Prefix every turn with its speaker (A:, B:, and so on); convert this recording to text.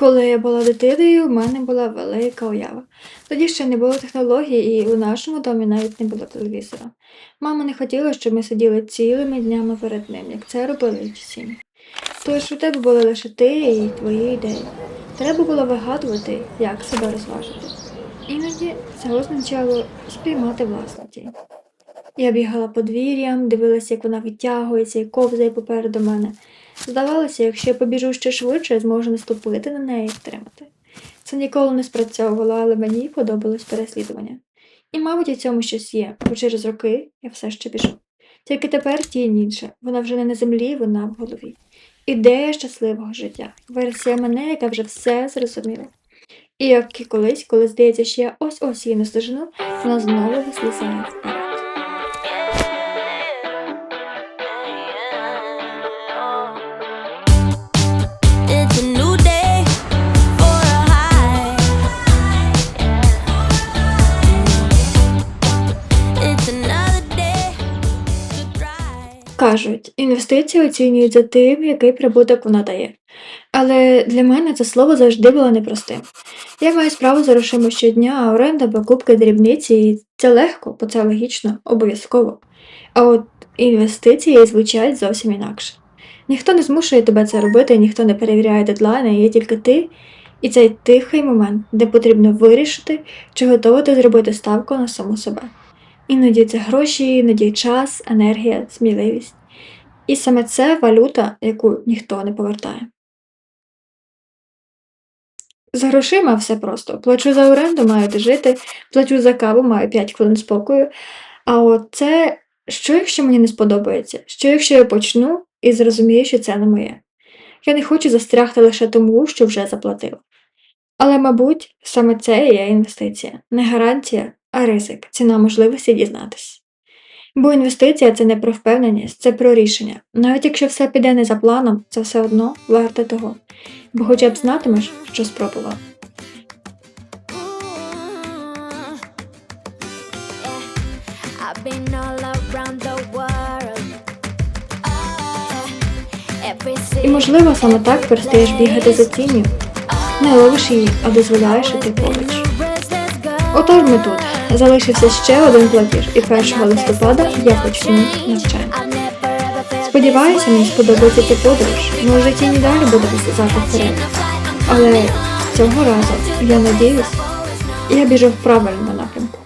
A: Коли я була дитиною, в мене була велика уява. Тоді ще не було технологій, і у нашому домі навіть не було телевізора. Мама не хотіла, щоб ми сиділи цілими днями перед ним, як це робили сім'ї. Тож у тебе були лише ти і твої ідеї. Треба було вигадувати, як себе розважити. Іноді це означало спіймати власну тінь. Я бігала подвір'ям, дивилася, як вона відтягується і ковзає попереду мене. Здавалося, якщо я побіжу ще швидше, я зможу наступити на неї і втримати. Це ніколи не спрацьовувало, але мені подобалось переслідування. І, мабуть, у цьому щось є, бо через роки я все ще біжу. Тільки тепер тінь інша, вона вже не на землі, вона в голові. Ідея щасливого життя, версія мене, яка вже все зрозуміла. І як і колись, коли здається, що я ось-ось її наздожену, вона знову вислизає Кажуть, інвестиції оцінюють за тим, який прибуток вона дає. Але для мене це слово завжди було непростим. Я маю справу з грошима щодня, а оренда, покупки, дрібниці, і це легко, бо це логічно, обов'язково. А от інвестиції звучать зовсім інакше. Ніхто не змушує тебе це робити, ніхто не перевіряє дедлайни, є тільки ти і цей тихий момент, де потрібно вирішити, чи готова ти зробити ставку на саму себе. Іноді це гроші, іноді час, енергія, сміливість. І саме це валюта, яку ніхто не повертає. З грошима все просто. Плачу за оренду, маю де жити, плачу за каву, маю 5 хвилин спокою. А от це, що якщо мені не сподобається? Що якщо я почну і зрозумію, що це не моє? Я не хочу застрягти лише тому, що вже заплатила. Але, мабуть, саме це і є інвестиція. Не гарантія, ризик, ціна можливості дізнатись. Бо інвестиція це не про впевненість, це про рішення. Навіть якщо все піде не за планом, це все одно варте того. Бо хоча б знатимеш, що спробував.
B: I've been all around the world. Oh,
A: І можливо саме так перестаєш бігати за тінню. Не ловиш її, а дозволяєш іти поруч. Отож ми тут. Залишився ще один платіж, і 1 листопада я почну навчання. Сподіваюся, мені сподобається ця подорож. Ми в житті і далі буде розв'язати вперед. Але цього разу, я надіюсь, я біжу в правильному напрямку.